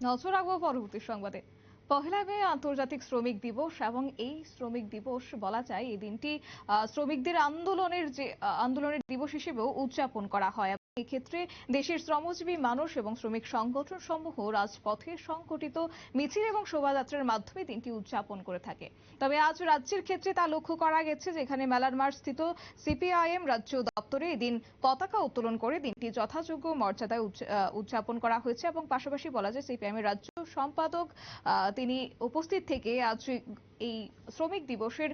নজর রাখব পরবর্তী সংবাদে। পহেলা মে আন্তর্জাতিক শ্রমিক দিবস এবং এই শ্রমিক দিবস বলা যায় এই দিনটি শ্রমিকদের আন্দোলনের যে আন্দোলনের দিবস হিসেবেও উদযাপন করা হয়। এক্ষেত্রে দেশের শ্রমজীবী মানুষ এবং শ্রমিক সংগঠন সমূহ রাজপথে সংগঠিত মিছিল এবং শোভাযাত্রার মাধ্যমে দিনটি উদযাপন করে থাকে। তবে আজ রাজ্যের ক্ষেত্রে তা লক্ষ্য করা গেছে যেখানে মেলার মাঠ স্থিত সিপিআইএম রাজ্য দপ্তরে এদিন পতাকা উত্তোলন করে দিনটি যথাযোগ্য মর্যাদায় উদযাপন করা হয়েছে এবং পাশাপাশি বলা যায় সিপিআইএম এর রাজ্য সম্পাদক তিনি উপস্থিত থেকে আজ এই শ্রমিক দিবসের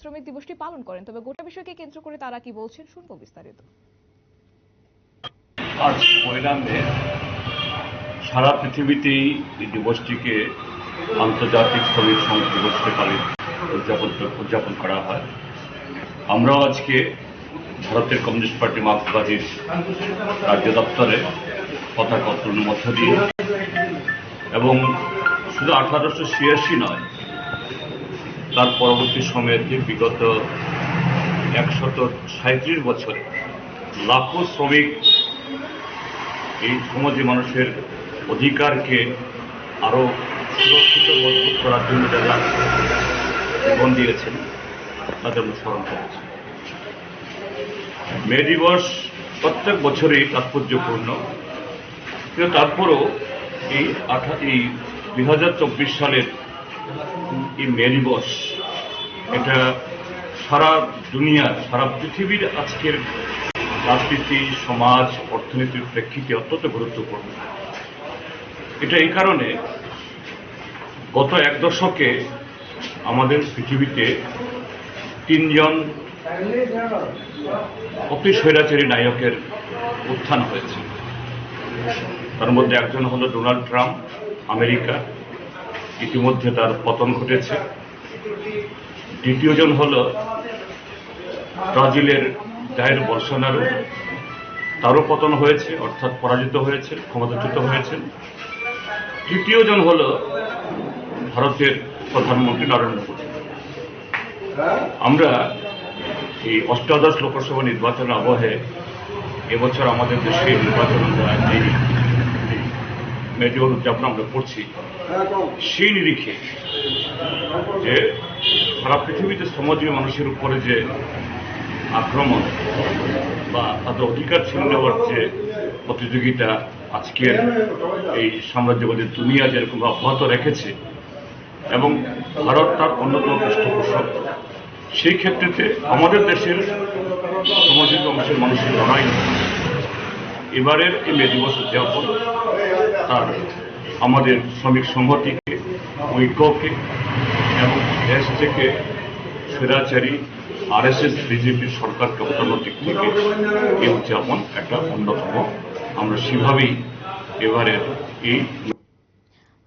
শ্রমিক দিবসটি পালন করেন। তবে গোটা বিষয়কে কেন্দ্র করে তারা কি বলছেন শুনব বিস্তারিত। আজ পয়লা মে সারা পৃথিবীতেই এই দিবসটিকে আন্তর্জাতিক শ্রমিক সংঘ দিবসকে পালিত উদযাপন উদযাপন করা হয়। আমরাও আজকে ভারতের কমিউনিস্ট পার্টি মার্ক্সবাদীর রাজ্য দপ্তরে পতাকা উত্তোলনের মধ্য দিয়ে এবং শুধু আঠারোশো ছিয়াশি নয়, তার পরবর্তী সময়েতে বিগত একশত সাঁত্রিশ বছরে লাখো শ্রমিক এই সমাজে মানুষের অধিকারকে আরও সুরক্ষিত মজবুত করার জন্য যারা জীবন দিয়েছেন, তাদের স্মরণ করেছি মে দিবস প্রত্যেক বছরই তাৎপর্যপূর্ণ। কিন্তু তারপরও এই আঠা, এই দুই হাজার চব্বিশ সালের এই মে দিবস এটা সারা দুনিয়ার, সারা পৃথিবীর আজকের রাজনীতি, সমাজ, অর্থনীতির প্রেক্ষিতে অত্যন্ত গুরুত্বপূর্ণ। এটা এই কারণে গত এক দশকে আমাদের পৃথিবীতে তিনজন অতি স্বৈরাচারী নায়কের উত্থান হয়েছে। তার মধ্যে একজন হলো ডোনাল্ড ট্রাম্প, আমেরিকা। ইতিমধ্যে তার পতন ঘটেছে। দ্বিতীয়জন হল ব্রাজিলের জাহের বর্ষনারও তারও পতন হয়েছে, অর্থাৎ পরাজিত হয়েছে, ক্ষমতাচ্যুত হয়েছেন তৃতীয়জন হল ভারতের প্রধানমন্ত্রী নরেন্দ্র মোদী। আমরা এই অষ্টাদশ লোকসভা নির্বাচনের আবহে এবছর আমাদের দেশে নির্বাচন মেজর উদযাপন আমরা করছি। সেই নিরিখে যে সারা পৃথিবীতে সমাজীয় মানুষের উপরে যে আক্রমণ বা তাদের অধিকার ছিনে নেওয়ার যে প্রতিযোগিতা আজকের এই সাম্রাজ্যবাদী দুনিয়া যেরকম অব্যাহত রেখেছে এবং ভারত তার অন্যতম পৃষ্ঠপোষক। সেই ক্ষেত্রেতে আমাদের দেশের সামাজিক অংশের মানুষের লড়াই এবারের এই মে দিবস উদযাপন তার আমাদের শ্রমিক সংহতিকে, ঐক্যকে এবং দেশ থেকে স্বৈরাচারী আরএসএস বিজেপির সরকারকে হটানোর দিক থেকে এই উদযাপন একটা অন্যতম। আমরা সেভাবেই এবারের এই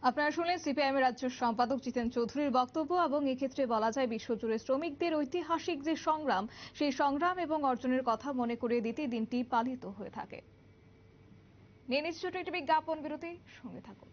আপনারা শুনলেন সিপিআইএম এর রাজ্য সম্পাদক জিতেন চৌধুরীর বক্তব্য এবং এক্ষেত্রে বলা যায় বিশ্বজুড়ে শ্রমিকদের ঐতিহাসিক যে সংগ্রাম, সেই সংগ্রাম এবং অর্জনের কথা মনে করিয়ে দিতে দিনটি পালিত হয়ে থাকে। নিয়ে নিশ্চয় একটি বিজ্ঞাপন বিরতি সঙ্গে থাকুন।